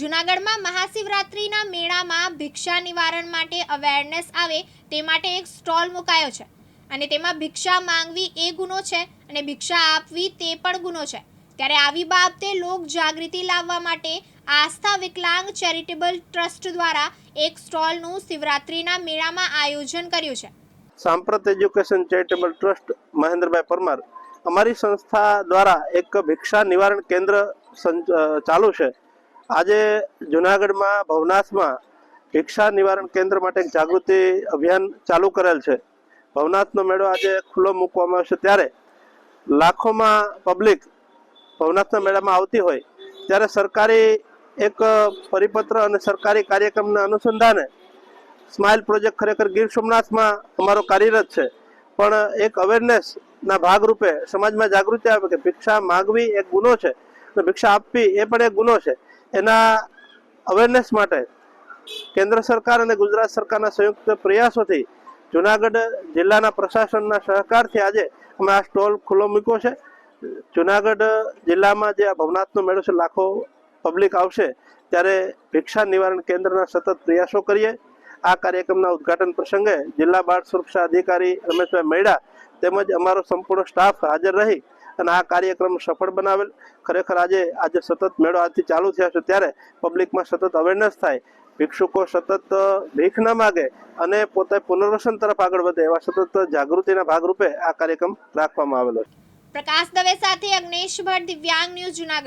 જૂનાગઢમાં મહાશિવરાત્રિના મેળામાં ભિક્ષા નિવારણ માટે અવેરનેસ આવે તે માટે એક સ્ટોલ મુકાયો છે. અને તેમાં ભિક્ષા માંગવી એ ગુનો છે અને ભિક્ષા આપવી તે પણ ગુનો છે. ત્યારે આવી બાબતે લોક જાગૃતિ લાવવા માટે આસ્થા વિકલાંગ ચેરિટેબલ ટ્રસ્ટ દ્વારા એક સ્ટોલનું શિવરાત્રિના મેળામાં આયોજન કર્યું છે. Samprat education charitable trust Mahendrabhai Parmar અમારી સંસ્થા દ્વારા એક ભિક્ષા નિવારણ કેન્દ્ર ચાલુ છે. આજે જુનાગઢમાં ભવનાથમાં ભિક્ષા નિવારણ કેન્દ્ર માટે એક જાગૃતિ અભિયાન ચાલુ કરેલ છે. ભવનાથનો મેળો આજે ખુલ્લો મૂકવામાં આવશે. ત્યારે લાખોમાં પબ્લિક ભવનાથના મેળામાં આવતી હોય, ત્યારે સરકારી એક પરિપત્ર અને સરકારી કાર્યક્રમના અનુસંધાને સ્માઇલ પ્રોજેક્ટ ખરેખર ગીર સોમનાથમાં અમારો કાર્યરત છે. પણ એક અવેરનેસના ભાગરૂપે સમાજમાં જાગૃતિ આવે કે ભિક્ષા માગવી એક ગુનો છે અને ભિક્ષા આપવી એ પણ એક ગુનો છે. એના અવેરનેસ માટે કેન્દ્ર સરકાર અને ગુજરાત સરકારના સંયુક્ત પ્રયાસોથી જુનાગઢ જિલ્લાના પ્રશાસનના સહકારથી આજે અમે આ સ્ટોલ ખુલ્લો મૂક્યો છે. જુનાગઢ જિલ્લામાં જે આ ભવનાથનો મેળો છે, લાખો પબ્લિક આવશે, ત્યારે ભિક્ષા નિવારણ કેન્દ્રના સતત પ્રયાસો કરીએ. આ કાર્યક્રમના ઉદ્ઘાટન પ્રસંગે જિલ્લા બાળ સુરક્ષા અધિકારી રમેશભાઈ મૈડા તેમજ અમારો સંપૂર્ણ સ્ટાફ હાજર રહી અને આ કાર્યક્રમ સફળ બનાવેલ. ખરેખર આજે આજે સતત મેળો આજથી ચાલુ થયા છે ત્યારે પબ્લિકમાં સતત અવેરનેસ થાય. ભિક્ષુકો સતત ભીખ ન માગે અને પોતે પુનર્વસન તરફ આગળ વધે એવા સતત જાગૃતિના ભાગરૂપે આ કાર્યક્રમ રાખવામાં આવેલો છે. પ્રકાશ દવે સાથે અગ્નેશ ભટ્ટ દિવ્યાંગ ન્યૂઝ જૂનાગઢ.